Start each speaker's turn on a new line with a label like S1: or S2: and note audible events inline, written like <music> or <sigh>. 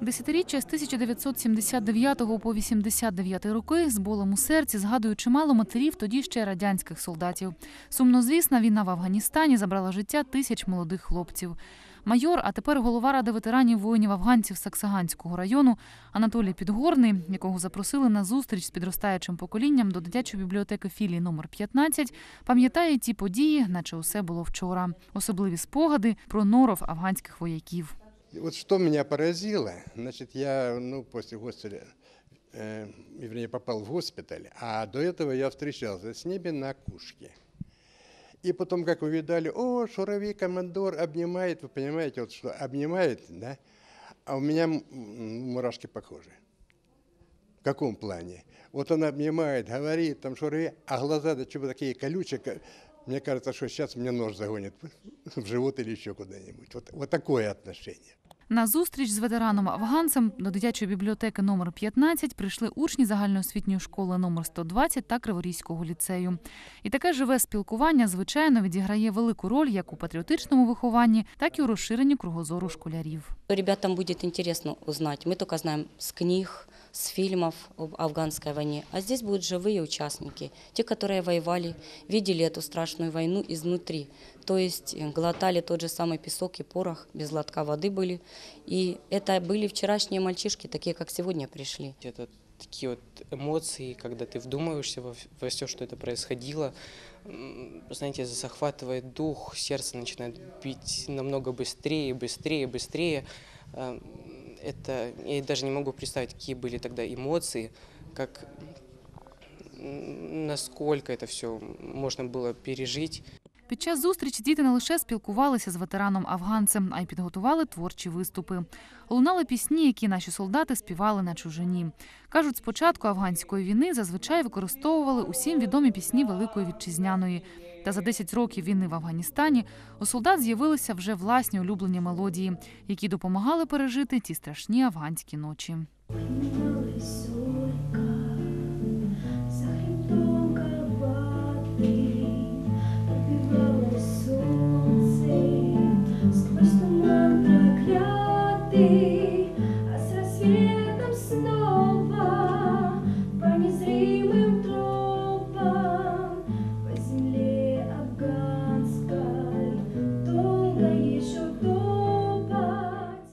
S1: Десятиріччя з 1979 по 89 роки з болем у серці згадують чимало матерів тоді ще радянських солдатів. Сумнозвісна війна в Афганістані забрала життя тисяч молодих хлопців. Майор, а тепер голова ради ветеранів воїнів афганців Саксаганського району Анатолій Підгорний, якого запросили на зустріч з підростаючим поколінням до дитячої бібліотеки філії номер 15, пам'ятає ті події, наче усе було вчора. Особливі спогади про норов афганських вояків.
S2: Вот что меня поразило, значит, я, ну, после госпиталя, э, вернее, попал в госпиталь, а до этого я встречался с ними на кушке. И потом, как увидали, о, шуровей командор обнимает, вы понимаете, вот что обнимает, да, а у меня мурашки похожи. В каком плане? Вот он обнимает, говорит, там шуровей, а глаза, да чего такие колючие, мне кажется, что сейчас мне нож загонит <laughs> в живот или еще куда-нибудь. Вот, вот такое отношение.
S1: На зустріч з ветераном афганцем до дитячої бібліотеки номер 15 прийшли учні загальноосвітньої школи номер 120 та Криворізького ліцею. І таке живе спілкування, звичайно, відіграє велику роль як у патріотичному вихованні, так і у розширенні кругозору школярів.
S3: Ребятам будет интересно узнать. Мы только знаем с книг, с фильмов об афганской войне. А здесь будут живые участники, те, которые воевали, видели эту страшную войну изнутри. То есть э, глотали тот же самый песок и порох, без лотка воды были. И это были вчерашние мальчишки, такие, как сегодня пришли.
S4: Это такие вот эмоции, когда ты вдумываешься во, во все, что это происходило. Знаете, захватывает дух, сердце начинает бить намного быстрее, быстрее, быстрее. Эм, Это я даже не могу представить, какие были тогда эмоции, как м, насколько это все можно было пережить.
S1: Під час зустрічі діти не лише спілкувалися з ветераном афганцем, а й підготували творчі виступи. Лунали пісні, які наші солдати співали на чужині. Кажуть, з початку афганської війни зазвичай використовували усім відомі пісні Великої вітчизняної. Та за 10 років війни в Афганістані у солдат з'явилися вже власні улюблені мелодії, які допомагали пережити ті страшні афганські ночі.
S5: Сквозь туман